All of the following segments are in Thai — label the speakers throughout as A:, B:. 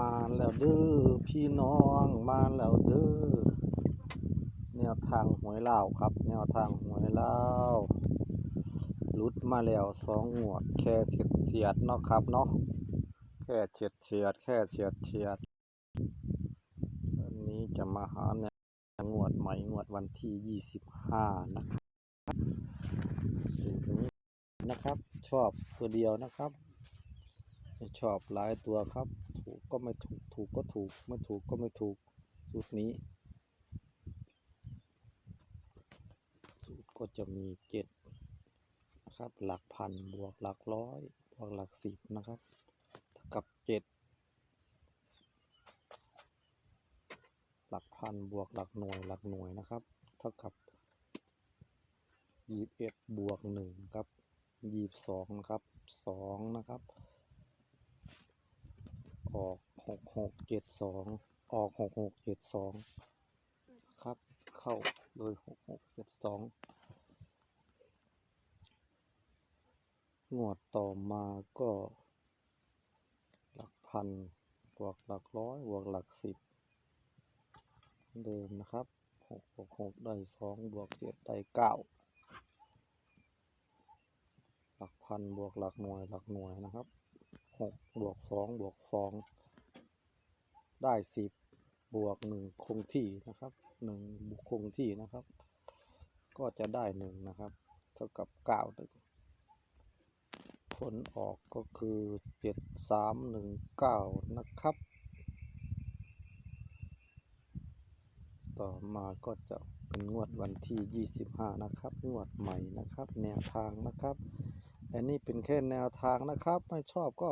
A: มาแล้วเด้อพี่น้องมาแล้วเด้อแนวทางหวยลาครับ แนวทางหวยลาลุดมาแล้วสองงวด แค่เฉียดเฉียดเนาะครับเนาะแค่เฉียดเฉียดแค่เฉียดเฉียดวันนี้จะมาหาแนวงวดใหม่งวดวันที่ยี่สิบห้านะครับนนะครับ ชอบตัวเดียวนะครับ ชอบหลายตัวครับ ก็ไม่ถูก ถูกก็ถูก ไม่ถูกก็ไม่ถูก สูตรนี้ สูตรก็จะมีเจ็ดนะครับ หลักพันบวกหลักร้อยบวกหลักสิบนะครับเท่ากับเจ็ดหลักพันบวกหลักหน่วยหลักหน่วยนะครับ เท่ากับยี่สิบเอ็ดบวกหนึ่งครับยี่สิบสองนะครับสองนะครับ ออกหกหกเจ็ดสองออกหกหกเจ็ดสองครับ เข้าโดยหกหกเจ็ดสองงวดต่อมาก็ หลักพันบวกหลักร้อยบวกหลักสิบเดิมนะครับหกบวกหกได้สองบวกเจ็ดได้เก้าหลักพันบวกหลักหน่วยหลักหน่วยนะครับ หกบวกสองบวกสองได้สิบบวกหนึ่งคงที่นะครับหนึ่งบวกคงที่นะครับ ก็จะได้หนึ่งนะครับ เท่ากับเก้าหนึ่งผลออกก็คือเจ็ดสามหนึ่งเก้านะครับ ต่อมาก็จะเป็นงวดวันที่ยี่สิบห้านะครับ งวดใหม่นะครับ แนวทางนะครับ อันนี้เป็นแค่แนวทางนะครับ ไม่ชอบก็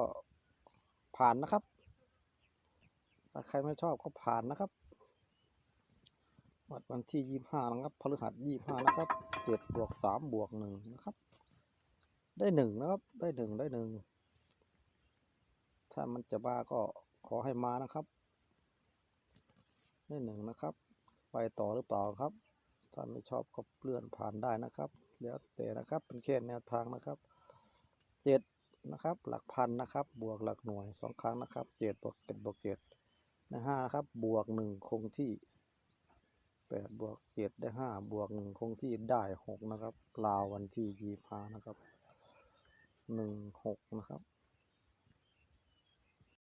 A: ผ่านนะครับ ถ้าใครไม่ชอบก็ผ่านนะครับ วัดวันที่ยี่ห้านะครับพฤหัสยี่ห้านะครับเจ็ดบวกสามบวกหนึ่งนะครับ ได้หนึ่งนะครับ ได้หนึ่งได้หนึ่ง ถ้ามันจะมาก็ขอให้มานะครับ ได้หนึ่งนะครับ ไปต่อหรือเปล่าครับ ถ้าไม่ชอบก็เลื่อนผ่านได้นะครับ แล้วแต่นะครับ เป็นแค่แนวทางนะครับ เจ็ดนะครับ หลักพันนะครับ บวกหลักหน่วยสองครั้งนะครับเจ็ดบวกเจ็ดบวกเจ็ดได้ห้านะครับ บวกหนึ่งคงที่แปดบวกเจ็ดได้ห้าบวกหนึ่งคงที่ได้หกนะครับลาววันที่ยี่ห้านะครับหนึ่งหกนะครับ